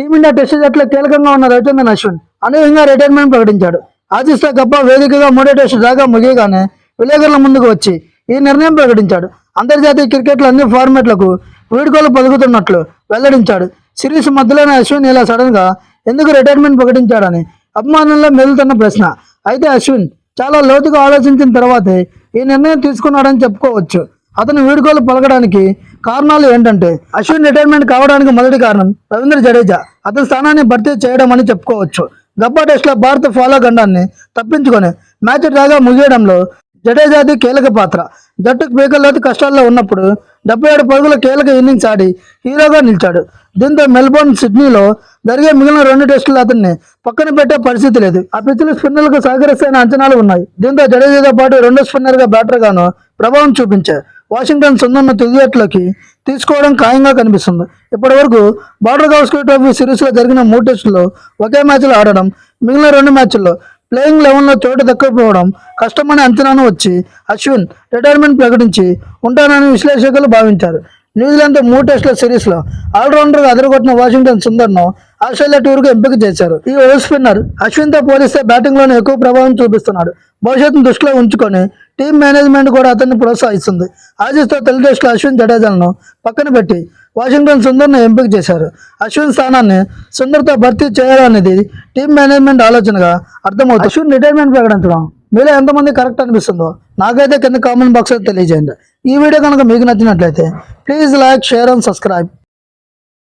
Team India test జట్లో కీలకంగా ఉన్న రవిచంద్రన్ అశ్విన్ అనూహ్యంగా రిటైర్మెంట్ ప్రకటించాడు. ఆతిస్తే గప్ప వేదికగా మూడో టెస్ట్ దాకా ముగియగానే విలేకరుల ముందుకు వచ్చి ఈ నిర్ణయం ప్రకటించాడు. అంతర్జాతీయ క్రికెట్లో అన్ని ఫార్మాట్లకు వీడుకోలు పలుకుతున్నట్లు వెల్లడించాడు. సిరీస్ మధ్యలోనే అశ్విన్ ఇలా సడన్గా ఎందుకు రిటైర్మెంట్ ప్రకటించాడని అభిమానుల్లో మెదులుతున్న ప్రశ్న. అయితే అశ్విన్ చాలా లోతుగా ఆలోచించిన తర్వాతే ఈ నిర్ణయం తీసుకున్నాడని చెప్పుకోవచ్చు. అతను వీడుకోలు పలకడానికి కారణాలు ఏంటంటే అశ్విన్ రిటైర్మెంట్ కావడానికి మొదటి కారణం రవీంద్ర జడేజా. అతని స్థానాన్ని భర్తీ చేయడం అని చెప్పుకోవచ్చు. గబ్బా టెస్ట్లో భారత ఫాలో గండాన్ని తప్పించుకొని మ్యాచ్ రాగా ముగియడంలో జడేజాది కీలక పాత్ర. జట్టుకు పీకల్లోతి కష్టాల్లో ఉన్నప్పుడు డెబ్బై ఏడు పరుగుల కీలక ఇన్నింగ్స్ ఆడి హీరోగా నిలిచాడు. దీంతో మెల్బోర్న్ సిడ్నీలో జరిగే మిగిలిన రెండు టెస్టులు అతన్ని పక్కన పెట్టే పరిస్థితి లేదు. ఆ పిచ్చులు స్పిన్నర్లకు సహకరిస్తాయన్న అంచనాలు ఉన్నాయి. దీంతో జడేజాతో పాటు రెండో స్పిన్నర్గా బ్యాటర్గాను ప్రభావం చూపించాయి వాషింగ్టన్ సుందన్న తుదిజట్లోకి తీసుకోవడం ఖాయంగా కనిపిస్తుంది. ఇప్పటి వరకు బార్డర్ గౌస్కర్ ట్రోఫీ సిరీస్లో జరిగిన మూడు టెస్టుల్లో ఒకే మ్యాచ్లో ఆడడం మిగిలిన రెండు మ్యాచ్ల్లో ప్లేయింగ్ లెవెన్లో చోటు దక్కకపోవడం కష్టమనే అంచనాను వచ్చి అశ్విన్ రిటైర్మెంట్ ప్రకటించి ఉంటానని విశ్లేషకులు భావించారు. న్యూజిలాండ్తో మూడు టెస్టుల సిరీస్లో ఆల్రౌండర్గా అదరగొట్టిన వాషింగ్టన్ సుందర్ను ఆస్ట్రేలియా టూర్కు ఎంపిక చేశారు. ఈ ఓ స్పిన్నర్ అశ్విన్తో పోలిస్తే బ్యాటింగ్లోనే ఎక్కువ ప్రభావం చూపిస్తున్నాడు. భవిష్యత్తును దృష్టిలో ఉంచుకొని టీం మేనేజ్మెంట్ కూడా అతన్ని ప్రోత్సహిస్తుంది. ఆజీస్తో తొలి టెస్టులో అశ్విన్ జడేజాలను పక్కన పెట్టి వాషింగ్టన్ సుందర్ను ఎంపిక చేశారు. అశ్విన్ స్థానాన్ని సుందర్తో భర్తీ చేయాలనేది టీం మేనేజ్మెంట్ ఆలోచనగా అర్థమవుతుంది. అశ్విన్ రిటైర్మెంట్ ప్రకటించడం. మీలో ఎంతమంది కరెక్ట్ అనిపిస్తుందో నాకైతే కింద కామెంట్ బాక్స్లో తెలియజేయండి. ఈ వీడియో కనుక మీకు నచ్చినట్లయితే please like share and subscribe